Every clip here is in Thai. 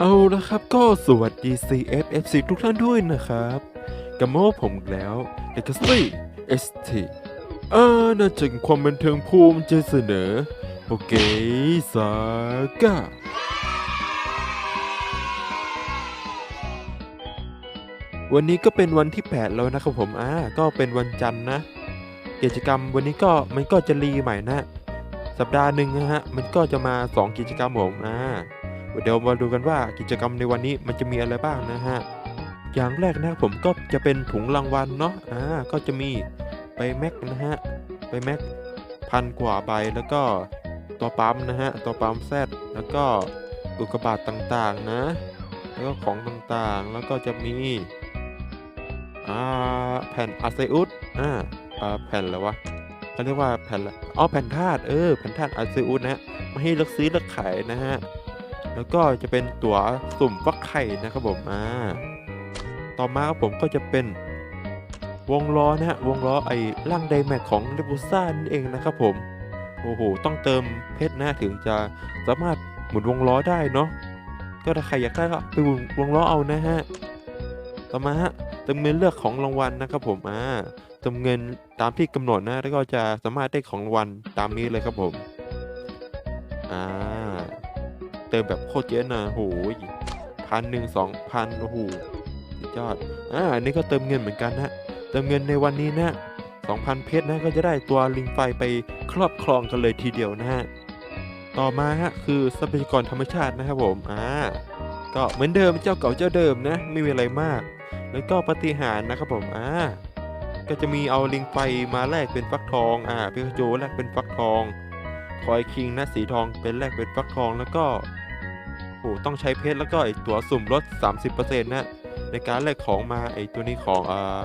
เอาละครับก็สวัสดี CFFC ทุกท่านด้วยนะครับกับโมผมอีกแล้วเอกซี่ ST อ่าน่าจะความบันเทิงภูมิใจเสนอโอเคสาก้าวันนี้ก็เป็นวันที่ 8 แล้วนะครับผมอ่าก็เป็นวันจันทร์นะ กิจกรรมวันนี้ก็มันก็จะรีใหม่นะ สัปดาห์หนึ่งนะฮะ มันก็จะมา 2 กิจกรรมผมอ่า เดี๋ยวมาดูกันว่ากิจกรรมในวันนี้มันจะมีอะไรบ้างนะฮะ อย่างแรกนะผมก็จะเป็นถุงรางวัลเนาะ อ่า ก็จะมีไปแม็กนะฮะ ไปแม็กพันกว่าใบแล้วก็ตัวปั๊มนะฮะ ตัวปั๊มแซดแล้วก็อุกกาบาตต่างๆนะ แล้วก็ของต่างๆ แล้วก็จะมีอ่าแผ่นอาเซอุสอ่าอ่าแผ่นอะไรวะเขาเรียกว่าแผ่นละอ๋อแผ่นธาตุเออแผ่นธาตุอาเซอุสนะฮะมาให้เลือกซื้อเลือกขายนะฮะ แล้วก็จะเป็นตั๋วสุ่มฟักไข่นะครับผมอ่าต่อมาครับผมก็จะเป็นวงล้อนะฮะวงล้อไอ้ร่างไดแม็กของเรบูซ่านั่นเองนะครับผมโอ้โหต้องเติมเพชรนะถึงจะสามารถหมุนวงล้อได้เนาะก็ถ้าใครอยากได้ก็ไปหมุนวงล้อเอานะฮะต่อมาฮะเติมเงินเลือกของรางวัลนะครับผมอ่าเติมเงินตามที่กำหนดนะแล้วก็จะสามารถได้ของรางวัลตามนี้เลยครับผมอ่า เติมแบบโคตรเยอะนะโหยพันหนึ่งสองพันโอ้โหสุดยอดอ่าอันนี้ก็เติมเงินเหมือนกันนะเติมเงินในวันนี้นะสองพันเพชรนะก็จะได้ตัวลิงไฟไปครอบครองกันเลยทีเดียวนะฮะต่อมาฮะคือทรัพยากรธรรมชาตินะครับผมอ่าก็เหมือนเดิมเจ้าเก่าเจ้าเดิมนะไม่มีอะไรมาก แล้วก็ปฏิหารนะครับผมอ่าก็จะมีเอาลิงไฟมาแลกเป็นฟักทองอ่าพิกาจูแลกเป็นฟักทองคอยคิงนะสีทองเป็นแลกเป็นฟักทองแล้วก็ โอ้ต้องใช้เพชรแล้วก็ไอตัวสุ่มลด 30%นะในการแลกของมาไอตัวนี้ของอ่า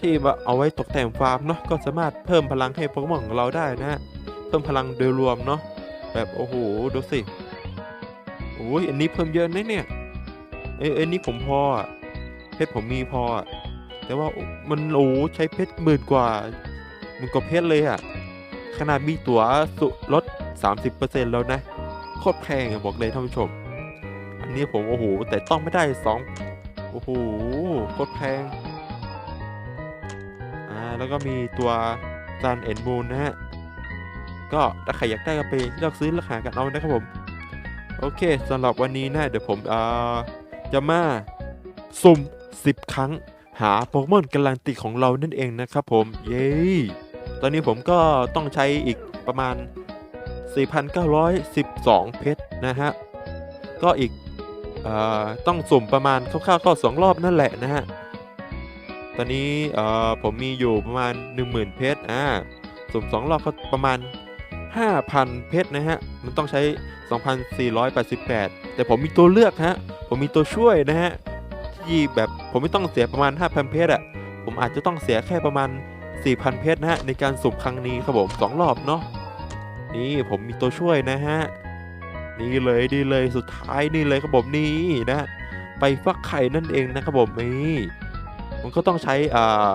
ที่ว่าเอาไว้ตกแต่งฟาร์มเนาะก็สามารถเพิ่มพลังให้โปเกมอนของเราได้นะเพิ่มพลังโดยรวมเนาะแบบโอ้โหดูสิโอ้ยอันนี้เพิ่มเยอะนะเนี่ยเอ้ยเอ้ยนี่ผมพออะเพชรผมมีพออะแต่ว่ามันโอ้ใช้เพชรหมื่นกว่าหมื่นกว่าเพชรเลยอะขนาดมีตั๋วสุลด 30%แล้วนะโคตรแพงอะบอกเลยท่านผู้ชม อันนี้ผมโอ้โหแต่ต้องไม่ได้สองโอ้โหโคตรแพงอ่าแล้วก็มีตัวซันเอ็นมูนนะฮะก็ถ้าใครอยากได้ก็ไปเลือกซื้อราคากันเอานะครับผม โอเคสำหรับวันนี้นะเดี๋ยวผมอ่าจะมาสุ่ม 10 ครั้ง หาโปเกมอนการันตีของเรานั่นเองนะครับผมเย้ตอนนี้ผมก็ต้องใช้อีกประมาณ 4,912 เพชรนะฮะ ก็อีก ต้องสุ่มประมาณคร่าวๆก็2รอบนั่นแหละนะฮะ ตอนนี้เอ่อผมมีอยู่ประมาณ 10,000 เพชรอ่าสุ่ม2รอบก็ประมาณ 5,000 เพชรนะฮะ มันต้องใช้ 2,488 แต่ผมมีตัวเลือกฮะ ผมมีตัวช่วยนะฮะ ที่แบบผมไม่ต้องเสียประมาณ 5,000 เพชรอะผมอาจจะต้องเสียแค่ประมาณ 4,000 เพชรนะฮะในการสุ่มครั้งนี้ครับผมสองรอบเนาะ นี่ผมมีตัวช่วยนะฮะ นี่เลยนี่เลยสุดท้ายนี่เลยครับผมนี่นะไปฟักไข่นั่นเองนะครับผมนี่ผมก็ต้องใช้อ่า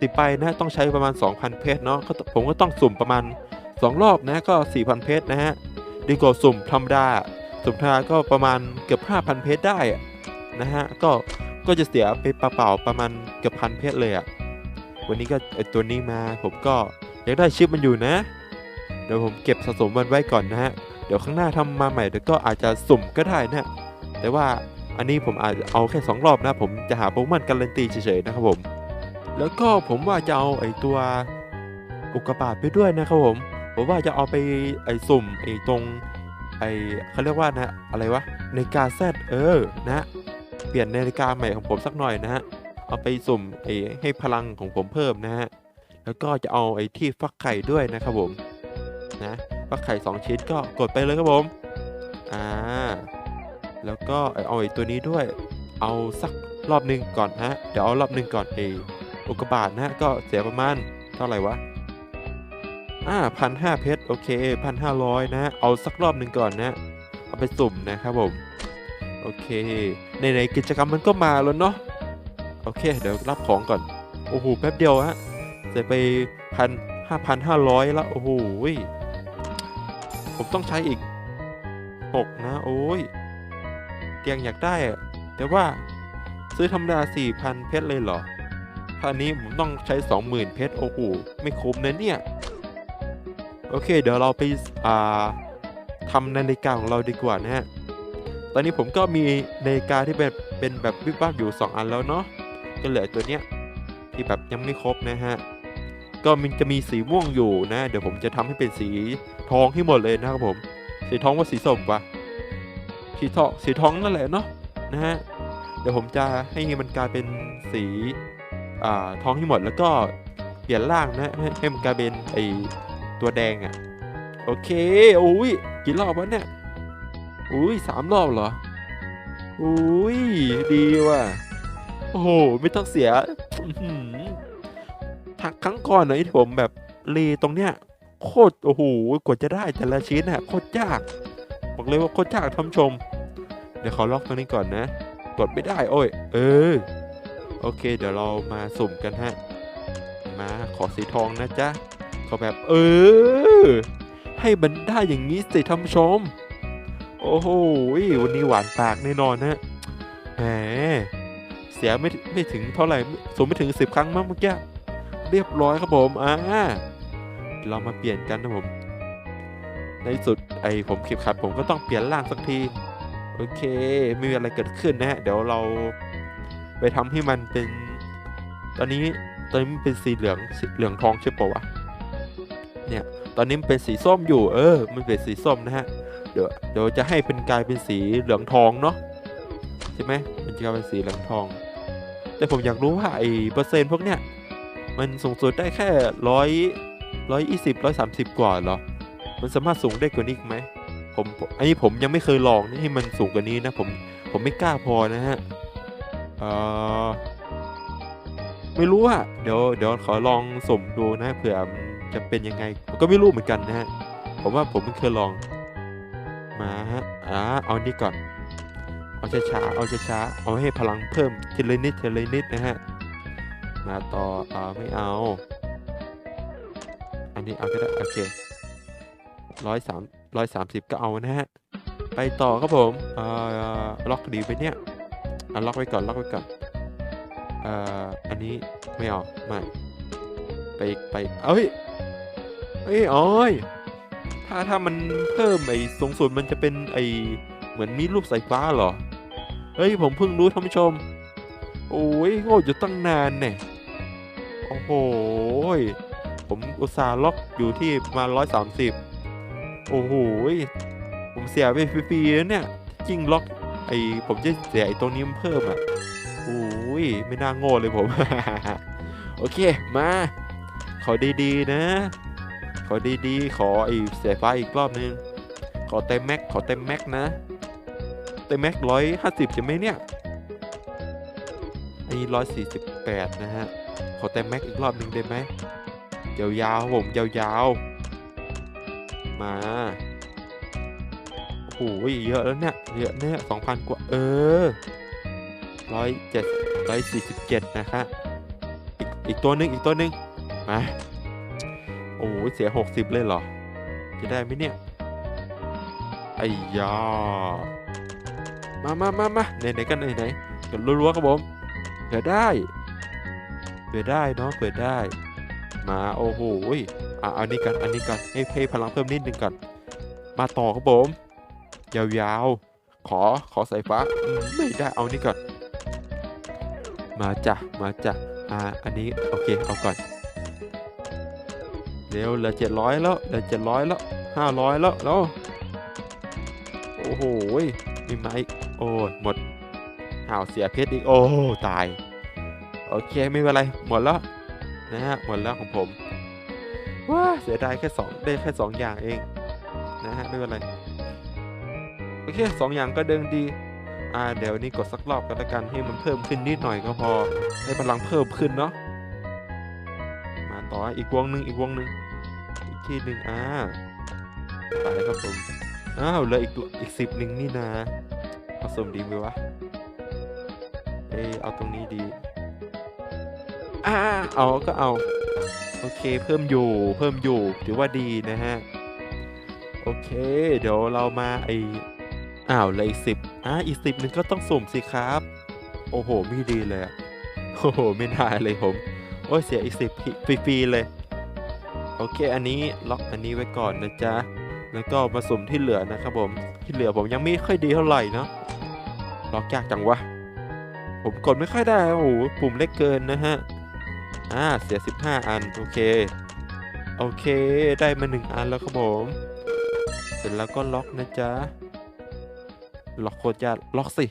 ติดไปนะต้องใช้ประมาณ 2,000 เพชรเนาะผมก็ต้องสุ่มประมาณ 2 รอบนะก็ 4,000 เพชรนะฮะดีกว่าสุ่มธรรมดาสุ่มธรรมดาก็ประมาณเกือบ 5,000 เพชรได้นะฮะก็ก็จะเสียไปเปล่าๆประมาณเกือบพันเพชรเลยอะวันนี้ก็ไอตัวนี้มาผมก็อยากได้ชิปมันอยู่นะ เดี๋ยวผมเก็บสะสมมันไว้ก่อนนะฮะ เดี๋ยวข้างหน้าทำมาใหม่เดี๋ยวก็อาจจะสุ่มก็ได้นะแต่ว่าอันนี้ผมอาจจะเอาแค่ 2 รอบนะ ผมจะหาโปเกมอนการันตีเฉยๆนะครับผม แล้วก็ผมว่าจะเอาไอ้ตัวอุกกาบาตไปด้วยนะครับผม ผมว่าจะเอาไปไอ้สุ่มไอ้ตรงไอ้เขาเรียกว่านะอะไรวะนาฬิกาแซดเออนะเปลี่ยนนาฬิกาใหม่ของผมสักหน่อยนะฮะเอาไปสุ่มไอ้ให้พลังของผมเพิ่มนะฮะแล้วก็จะเอาไอ้ที่ฟักไข่ด้วยนะครับผมนะ ฟักไข่ 2 ชิ้นก็กดไปเลยครับผม อ่า แล้วก็เอาไอ้ตัวนี้ด้วย เอาสักรอบหนึ่งก่อนฮะ เดี๋ยวเอารอบหนึ่งก่อนไอ้อุกบาตนะก็เสียประมาณเท่าไหร่วะ อ่าพันห้าเพชรโอเคพันห้าร้อยนะ เอาสักรอบหนึ่งก่อนนะ เอาไปสุ่มนะครับผม โอเค ในในกิจกรรมมันก็มาแล้วเนาะ โอเค เดี๋ยวรับของก่อน โอ้โห แป๊บเดียวฮะเสียไปพันห้าพันห้าร้อยล้วโอ้โห ผมต้องใช้อีกหกนะ โอ้ยเตียงอยากได้อะแต่ว่าซื้อธรรมดาสี่พันเพชรเลยเหรอท่านี้ผมต้องใช้สองหมื่นเพชร โอ้โห ไม่คุ้มนะเนี่ย โอเค เดี๋ยวเราไป อ่าทำนาฬิกาของเราดีกว่านะฮะ ตอนนี้ผมก็มีนาฬิกาที่เป็นเป็นแบบวิบวับอยู่ 2 อันแล้วเนาะ ก็เหลือตัวเนี้ยที่แบบยังไม่ครบนะฮะ ก็มันจะมีสีม่วงอยู่นะ เดี๋ยวผมจะทำให้เป็นสีทองให้หมดเลยนะครับผม สีทองว่าสีส้มปะสีทองสีทองนั่นแหละเนาะนะฮะเดี๋ยวผมจะให้มันกลายเป็นสีอ่าทองให้หมดแล้วก็เปลี่ยนร่างนะให้ให้มันกลายเป็นไอตัวแดงอะ่ะโอเคโอ้ยกี่รอบวะเนี่ยอุ้ยสามรอบเหรออุ้ยดีว่ะโอ้โหไม่ต้องเสีย พักครั้งก่อนนะที่ผมแบบรีตรงเนี้ยโคตรโอ้โหกว่าจะได้แต่ละชิ้นอะโคตรยากบอกเลยว่าโคตรยากท่านชม เดี๋ยวขอล็อกตรงนี้ก่อนนะ กดไม่ได้โอ้ย เออ โอเค เดี๋ยวเรามาสุ่มกันฮะ มาขอสีทองนะจ๊ะขอแบบ เออ ให้มันได้อย่างนี้สิท่านชม โอ้โหวันนี้หวานปากแน่นอนนะแหมเสียไม่ไม่ถึงเท่าไหร่ สุ่มไม่ถึงสิบครั้งมั้งเมื่อกี้ เรียบร้อยครับผมอ่าเรามาเปลี่ยนกันนะผม ในสุดไอผมเข็บขัดผมก็ต้องเปลี่ยนร่างสักที โอเคไม่มีอะไรเกิดขึ้นนะฮะเดี๋ยวเราไปทำให้มันเป็น ตอนนี้ตอนนี้มันเป็นสีเหลืองสีเหลืองทองใช่ปะวะเนี่ยตอนนี้มันเป็นสีส้มอยู่ เออ มันเป็นสีส้มนะฮะเดี๋ยวเดี๋ยวจะให้เป็นกลายเป็นสีเหลืองทองเนาะใช่ไหมมันจะกลายเป็นสีเหลืองทอง แต่ผมอยากรู้ว่าไอ้เปอร์เซ็นต์พวกเนี้ย มันสูงสุดได้แค่ร้อยร้อยยี่สิบร้อยสามสิบกว่าเหรอ มันสามารถสูงได้กว่านี้ไหมผมอันนี้ผมยังไม่เคยลองนะให้มันสูงกว่านี้นะผมผมไม่กล้าพอนะฮะเออไม่รู้อะเดี๋ยวเดี๋ยวขอลองสมดูนะเผื่อมันจะเป็นยังไงก็ไม่รู้เหมือนกันนะฮะผมว่าผมไม่เคยลองมาฮะอ่าเอานี่ก่อน เอาช้าๆเอาช้าๆเอาให้พลังเพิ่มทีละนิดทีละนิดนะฮะ มาต่ออ่าไม่เอา อันนี้เอาก็ได้ โอเคร้อยสามร้อยสามสิบก็เอานะฮะ ไปต่อครับผมอ่อล็อกดีไปเนี่ยอะล็อกไว้ก่อน ล็อกไว้ก่อนอ่ออันนี้ไม่เอาไม่ไปไปเอ้ยเอ้ยอ้อยถ้าถ้ามันเพิ่มไอ้สูงสุดมันจะเป็นไอ้เหมือนมีรูปสายฟ้าเหรอ เฮ้ย ผมเพิ่งรู้ท่านผู้ชม โอ้ยโง่อยู่ตั้งนานเนี่ย โอ้โห ผมอุตส่าห์ล็อกอยู่ที่มาร้อยสามสิบโอ้โห ผมเสียไปฟรีๆแล้วเนี่ยจริงล็อกไอผมจะเสียไอตรงนี้มันเพิ่มอะโอ้ยไม่น่าโง่เลยผม โอเคมา ขอดีๆนะ ขอดีๆ ขอไอเสียฟ้าอีกรอบนึง ขอเต็มแม็ก ขอเต็มแม็กนะ เต็มแม็กร้อยห้าสิบจะไหมเนี่ยอันนี้ร้อยสี่สิบแปดนะฮะ อเต็มแม็กอีกรอบหนึ่งได้ไหมยาวๆผมยาวๆ มาโอ้โหเยอะแล้วเนี่ย เยอะเนี่ยสองพันกว่า เออร้อยเจ็ดร้อยสี่สิบเจ็ดนะคะอีกอีกตัวหนึ่งอีกตัวหนึ่งมาโอ้โหเสียหกสิบเลยเหรอ จะได้ไหมเนี่ยไอ้ยามามามามาไหนไหนกันไหนไหนกันรัวๆครับผมเผื่อได้ เผื่อได้เนาะเผื่อได้ มาโอ้โหอะอันนี้กันอันนี้กันให้ให้พลังเพิ่มนิดนึงก่อนมาต่อครับผมยาวๆ ขอขอสายฟ้าไม่ได้เอานี่ก่อน มาจ้ะมาจ้ะอ่าอันนี้โอเคเอาก่อนเร็วเหลือเจ็ดร้อยแล้วเหลือเจ็ดร้อยแล้วห้าร้อยแล้วแล้วโอ้โหยมีไหมโอ้หมดอ้าวเสียเพชรอีกโอ้ตาย โอเคไม่เป็นไรหมดแล้วนะฮะหมดแล้วของผมว้าเสียดายแค่สองได้แค่สองอย่างเองนะฮะไม่เป็นไรโอเคสองอย่างก็เดินดีอ่าเดี๋ยวนี้กดสักรอบก็แล้วกันให้มันเพิ่มขึ้นนิดหน่อยก็พอให้พลังเพิ่มขึ้นเนาะมาต่ออีกวงหนึ่งอีกวงหนึ่งอีกที่หนึ่งอ่าไปครับผมอ้าวเหลืออีกตัวอีกสิบหนึ่งนี่นะผสมดีไหมวะเอยเอาตรงนี้ดี อ่าเอาก็เอา โอเค เพิ่มอยู่ เพิ่มอยู่ ถือว่าดีนะฮะ โอเค เดี๋ยวเรามาไออ้าวเลยสิบอ่าอีกสิบหนึ่งก็ต้องสุ่มสิครับ โอ้โห ไม่ดีเลยอะโอ้โห ไม่ได้เลยผม โอ้ยเสียอีกสิบฟรีๆเลย โอเค อันนี้ล็อกอันนี้ไว้ก่อนนะจ๊ะ แล้วก็มาสุ่มที่เหลือนะครับผม ที่เหลือผมยังไม่ค่อยดีเท่าไหร่เนาะ ล็อกยากจังวะ ผมกดไม่ค่อยได้ โอ้โห ปุ่มเล็กเกินนะฮะ อ่าเสีย 15 อัน โอเค โอเค ได้มาหนึ่งอันแล้วครับผม เสร็จแล้วก็ล็อกนะจ๊ะ ล็อกโคตรยากล็อกสิ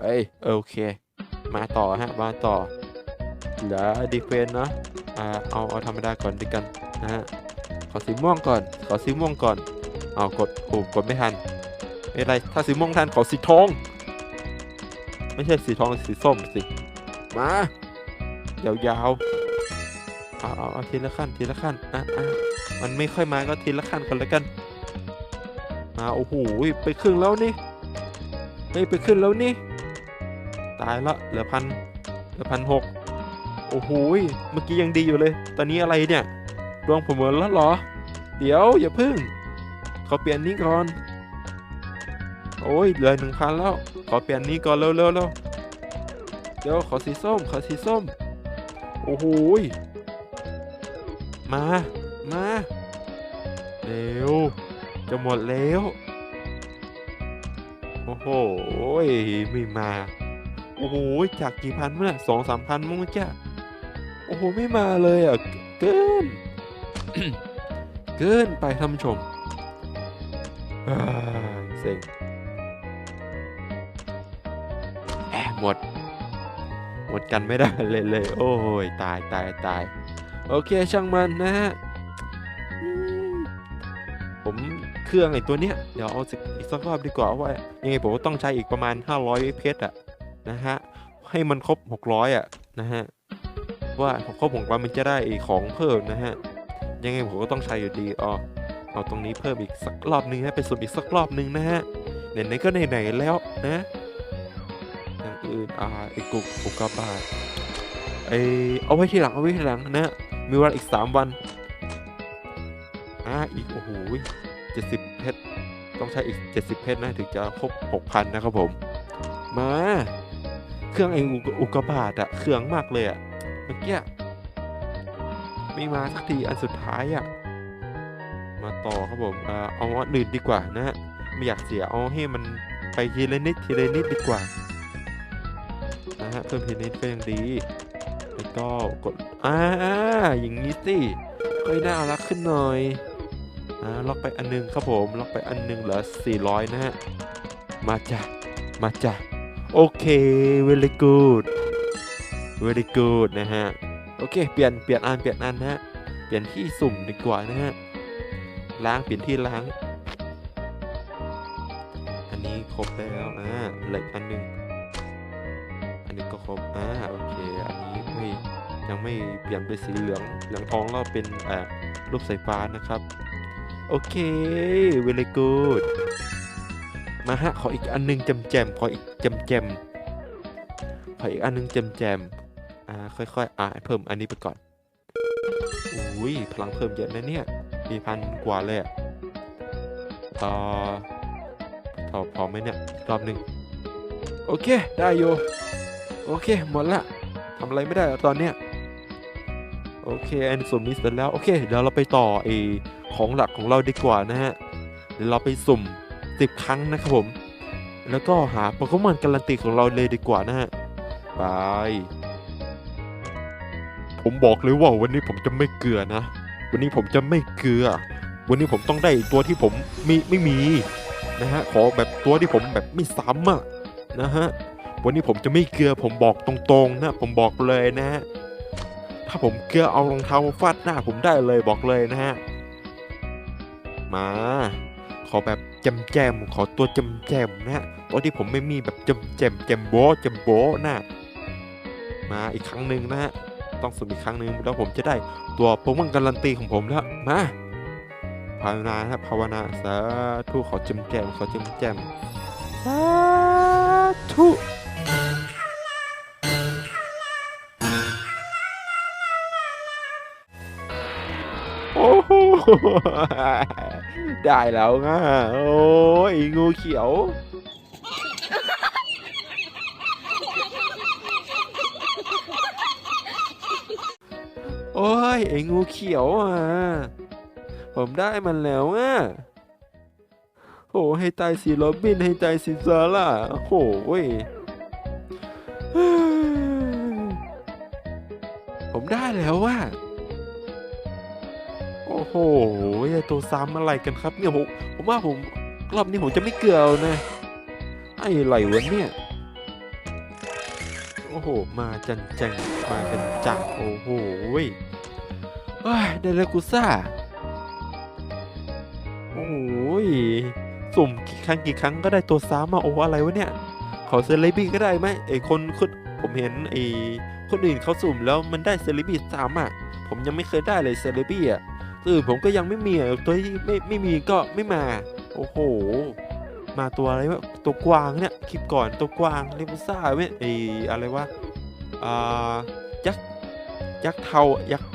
เอ้ย โอเค มาต่อฮะ มาต่อเหลือดีเฟนเนาะ อ่า เอา เอาธรรมดาก่อนดีกันนะฮะ ขอสีม่วงก่อน ขอสีม่วงก่อน เอากดโอ้กดไม่ทันไม่เป็นไร ถ้าสีม่วงทันขอสีทอง ไม่ใช่สีทอง สีส้มสิ มา ยาวๆเอาเอาเอาทีละขั้นทีละขั้นอะอะมันไม่ค่อยมาก็ทีละขั้นก่อนแล้วกันมาโอ้โหไปครึ่งแล้วนี่เฮ้ยไปครึ่งแล้วนี่ ตายละเหลือพันเหลือพันหกโอ้โหเมื่อกี้ยังดีอยู่เลย ตอนนี้อะไรเนี่ยดวงผมหมดแล้วเหรอ เดี๋ยวอย่าพึ่งขอเปลี่ยนนี้ก่อน โอ้ยเหลือหนึ่งพันแล้ว ขอเปลี่ยนนี้ก่อนเร็วเร็วเร็วเดี๋ยวขอสีส้มขอสีส้ม โอ้โหมา มา เร็ว จะหมดแล้ว โอ้โห ไม่มา โอ้โห จากกี่พันเมื่อสองสามพันมั้งจ้โอ้โห ไม่มาเลยอะ เกิน เกินไปท่านชมเซ็งแอะหมด ดกันไม่ได้เลยเลย โอ้ยตายตายตายโอเคช่างมันนะฮะผมเครื่องไอ้ตัวเนี้ยเดี๋ยวเอาสักอีกสักรอบดีกว่าว่ายังไงผมก็ต้องใช้อีกประมาณ 500เพชรอะนะฮะให้มันครบ 600อะนะฮะว่าครบ600มันจะได้ไอ้ของเพิ่มนะฮะยังไงผมก็ต้องใช้อยู่ดีอ๋อเอาตรงนี้เพิ่มอีกสักรอบนึงนะไปสุ่มอีกสักรอบนึงนะฮะไหนๆก็ไหนๆแล้วนะ อ่างอื่นอ่าไอ้กุกอุกกาบาตไอเอาไว้ทีหลังเอาไว้ทีหลังนะมีเวลาอีก 3 วันอ่าอีก โอ้โหเจ็ดสิบเพชรต้องใช้อีก 70 เพชรนะถึงจะครบ6,000 นะครับผม มา เครื่องไอ้อุกกาบาตอะเครื่องมากเลยอะเมื่อกี้ไม่มาสักทีอันสุดท้ายอะมาต่อครับผมเอาอันอื่นดีกว่านะฮะไม่อยากเสียเอาให้มันไปทีละนิดทีละนิดดีกว่า นะฮะเพิ่มทีละนิดก็ยังดี แล้วก็กดอ่าอย่างนี้สิค่อยน่ารักขึ้นหน่อยอ่าล็อกไปอันหนึงครับผมล็อกไปอันหนึงเหลือ400 นะฮะ มาจ้ะมาจ้ะโอเค very good very good นะฮะ โอเค เปลี่ยนเปลี่ยนอันเปลี่ยนอันนะฮะ เปลี่ยนที่สุ่มดีกว่านะฮะ ล้างเปลี่ยนที่ล้าง อันนี้ครบแล้วอ่าเหลืออกอันหนึง ก็ครบอ่าโอเค อันนี้ไม่ยังไม่เปลี่ยนเป็นสีเหลืองเหลืองทองแล้วเป็นอ่ารูปสายฟ้านะครับ โอเค very good มาฮะขออีกอันหนึงแจมแจมขออีกแจมแจมขออีกอันหนึงแจมแจมอ่าค่อยๆอ่าเพิ่มอันนี้ไปก่อนอุ้ยพลังเพิ่มเยอะนะเนี่ยมีพันกว่าเลยอะเอ่อพอพอไหมเนี่ยรอบหนึ่งโอเค ได้อยู่ โอเค หมดละทำอะไรไม่ได้แล้วตอนเนี้ยโอเคอันสุ่มนี้เสร็จแล้ว โอเค เดี๋ยวเราไปต่อไอของหลักของเราดีกว่านะฮะ เดี๋ยวเราไปสุ่ม10ครั้งนะครับผม แล้วก็หาโปเกมอนการันตีของเราเลยดีกว่านะฮะบายผมบอกเลยว่าวันนี้ผมจะไม่เกลือนะ วันนี้ผมจะไม่เกลือ วันนี้ผมต้องได้ตัวที่ผมมีไม่มีนะฮะ ขอแบบตัวที่ผมแบบไม่ซ้ำอะนะฮะ วันนี้ผมจะไม่เกลือผมบอกตรงๆนะ ผมบอกเลยนะฮะถ้าผมเกลือเอารองเท้ามาฟาดหน้าผมได้เลยบอกเลยนะฮะมา ขอแบบจมแจมขอตัวจมแจมนะฮะตัวที่ผมไม่มีแบบจมแจมแจมโบะจมโบะนะมาอีกครั้งหนึ่งนะฮะต้องสุ่มอีกครั้งหนึ่งแล้วผมจะได้ตัวโปเกมอนการันตีของผมแล้วมาภาวนาครับภาวนาสาธุขอจมแจมขอจมแจมสาธุ ได้แล้วง่ะโอ้ยงูเขียว โอ้ยไอ้งูเขียวอะ ผมได้มันแล้วอะโอ้ให้ตายสิโรบินให้ตายสิซาร่าโอ้ยผมได้แล้วว่า อ้โหไอ้ตัวซ้ำอะไรกันครับเนี่ยผมผมว่าผมรอบนี้ผมจะไม่เกลือเอานะ ไอ้ไหลวะเนี่ย โอ้โห มาจันจังมากันจังโอ้โหเว้ยเอ้ยได้แล้วกูซ่า โอ้โหยสุ่มกี่ครั้งกี่ครั้งก็ได้ตัวซ้ำมาโอ้อะไรวะเนี่ย ขอเซเลบี้ก็ได้ไหมไอ้คนคนผมเห็นไอ้คนอื่นเขาสุ่มแล้วมันได้เซเลบี้ซ้ำอะ ผมยังไม่เคยได้เลยเซเลบี้อะ ตื่นผมก็ยังไม่มีตัวที่ไม่ไม่มีก็ไม่มา โอ้โห มาตัวอะไรวะตัวกวางเนี่ยคลิปก่อนตัวกวางเลมูซ่าไหมไอ้อะไรวะอ่ายักษ์ยักษ์เทายักษ์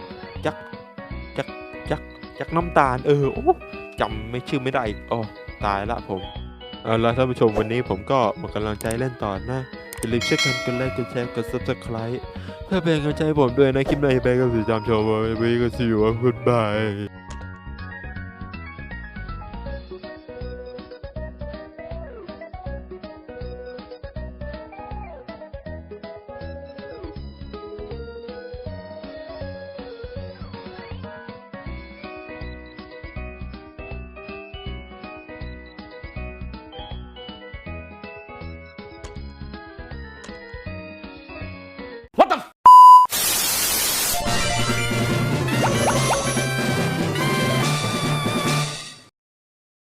ยักษ์ยักษ์ยักษ์ยักษ์น้ำตาลเออโอ้จำไม่ชื่อไม่ได้อีกอ๋อตายละผมเอาละท่านผู้ชมวันนี้ผมก็หมดกำลังใจเล่นต่อนะ อย่าลืมช่วยกันกดไลค์กดแชร์กด subscribe เพื่อเป็นกำลังใจให้ผมด้วยนะคลิปหน้าจะเป็นกับสีจามโชว์ไว้ก็สิว่าคุณบาย